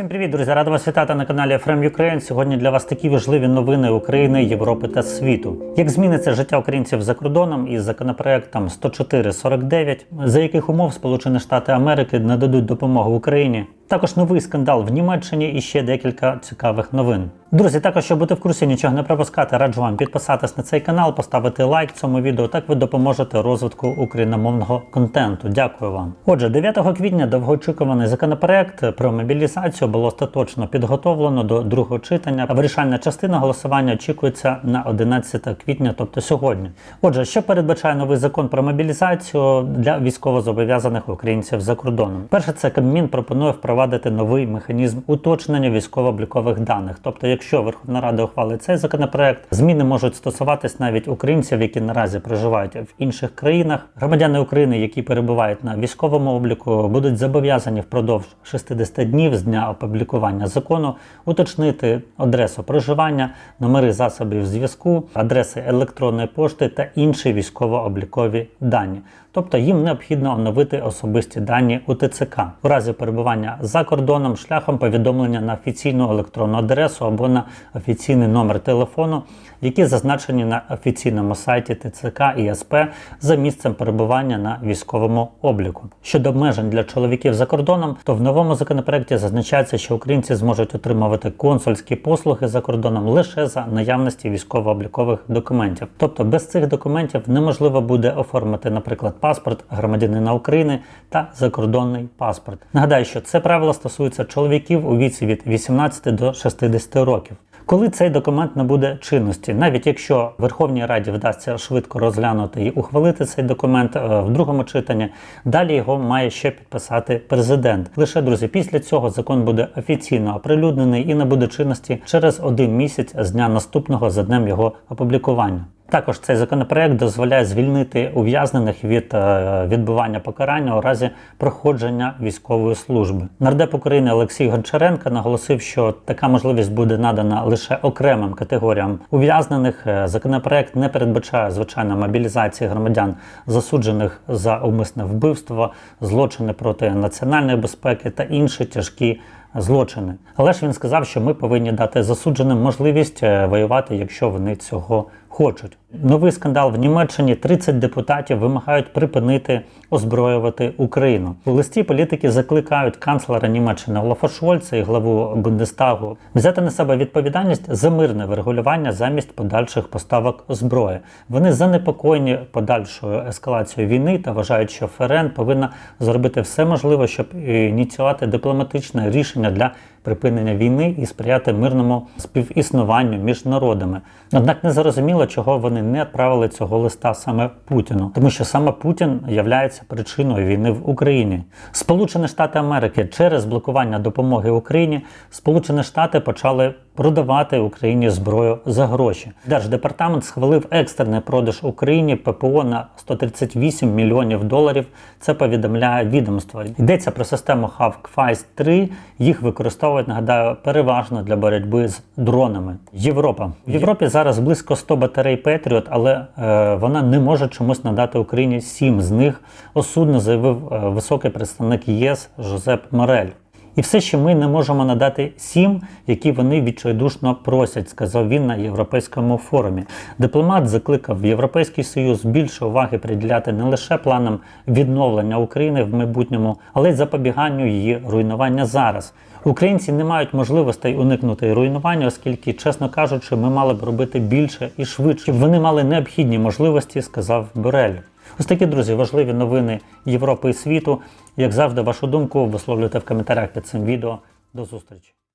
Всім привіт, друзі! Рада вас вітати на каналі From Ukraine. Сьогодні для вас такі важливі новини України, Європи та світу. Як зміниться життя українців за кордоном із законопроектом 104.49, за яких умов Сполучені Штати Америки нададуть допомогу Україні. Також новий скандал в Німеччині і ще декілька цікавих новин. Друзі, також щоб бути в курсі, нічого не пропускати, раджу вам підписатись на цей канал, поставити лайк цьому відео. Так ви допоможете розвитку україномовного контенту. Дякую вам. Отже, 9 квітня довгоочікуваний законопроект про мобілізацію було остаточно підготовлено до другого читання. Вирішальна частина голосування очікується на 11 квітня, тобто сьогодні. Отже, що передбачає новий закон про мобілізацію для військовозобов'язаних українців за кордоном? Перше, це Кабмін пропонує впровадити новий механізм уточнення військово-облікових даних. Тобто, якщо Верховна Рада ухвалить цей законопроект, зміни можуть стосуватись навіть українців, які наразі проживають в інших країнах. Громадяни України, які перебувають на військовому обліку, будуть зобов'язані впродовж 60 днів з дня опублікування закону уточнити адресу проживання, номери засобів зв'язку, адреси електронної пошти та інші військово-облікові дані. Тобто їм необхідно оновити особисті дані у ТЦК у разі перебування за кордоном шляхом повідомлення на офіційну електронну адресу або на офіційний номер телефону, які зазначені на офіційному сайті ТЦК і СП за місцем перебування на військовому обліку. Щодо обмежень для чоловіків за кордоном, то в новому законопроекті зазначається, що українці зможуть отримувати консульські послуги за кордоном лише за наявності військово-облікових документів. Тобто без цих документів неможливо буде оформити, наприклад, паспорт громадянина України та закордонний паспорт. Нагадаю, що це правило стосується чоловіків у віці від 18 до 60 років. Коли цей документ набуде чинності, навіть якщо Верховній Раді вдасться швидко розглянути і ухвалити цей документ е, в другому читанні, далі його має ще підписати президент. Лише друзі, після цього закон буде офіційно оприлюднений і набуде чинності через один місяць з дня наступного за днем його опублікування. Також цей законопроект дозволяє звільнити ув'язнених від е, відбування покарання у разі проходження військової служби. Нардеп України Олексій Гончаренко наголосив, що така можливість буде надана лише окремим категоріям ув'язнених. Е, Законопроект не передбачає звичайно мобілізації громадян, засуджених за умисне вбивство, злочини проти національної безпеки та інші тяжкі злочини. Але ж він сказав, що ми повинні дати засудженим можливість е, воювати, якщо вони цього хочуть. Новий скандал в Німеччині 30 депутатів вимагають припинити озброювати Україну. У листі політики закликають канцлера Німеччини Олафа Шольца і главу Бундестагу взяти на себе відповідальність за мирне врегулювання замість подальших поставок зброї. Вони занепокоєні подальшою ескалацією війни та вважають, що ФРН повинна зробити все можливе, щоб ініціювати дипломатичне рішення для припинення війни і сприяти мирному співіснуванню між народами. Однак не зрозуміло, чого вони не відправили цього листа саме Путіну, тому що саме Путін являється причиною війни в Україні. Сполучені Штати Америки через блокування допомоги Україні, Сполучені Штати почали продавати Україні зброю за гроші. Держдепартамент схвалив екстрений продаж Україні ППО на 138 мільйонів доларів. Це повідомляє відомство. Йдеться про систему HAVC 3 Їх використовують, нагадаю, переважно для боротьби з дронами. Європа в Європі зараз близько 100 батарей Петріот, але е, вона не може чомусь надати Україні сім з них. Осудно заявив е, високий представник ЄС Жозеп Морель. І все, що ми не можемо надати сім, які вони відчайдушно просять, сказав він на європейському форумі. Дипломат закликав Європейський Союз більше уваги приділяти не лише планам відновлення України в майбутньому, але й запобіганню її руйнування зараз. Українці не мають можливостей уникнути руйнування, оскільки, чесно кажучи, ми мали б робити більше і швидше. Вони мали необхідні можливості, сказав Борель. Ось такі друзі, важливі новини Європи і світу. Як завжди, вашу думку висловлюйте в коментарях під цим відео. До зустрічі!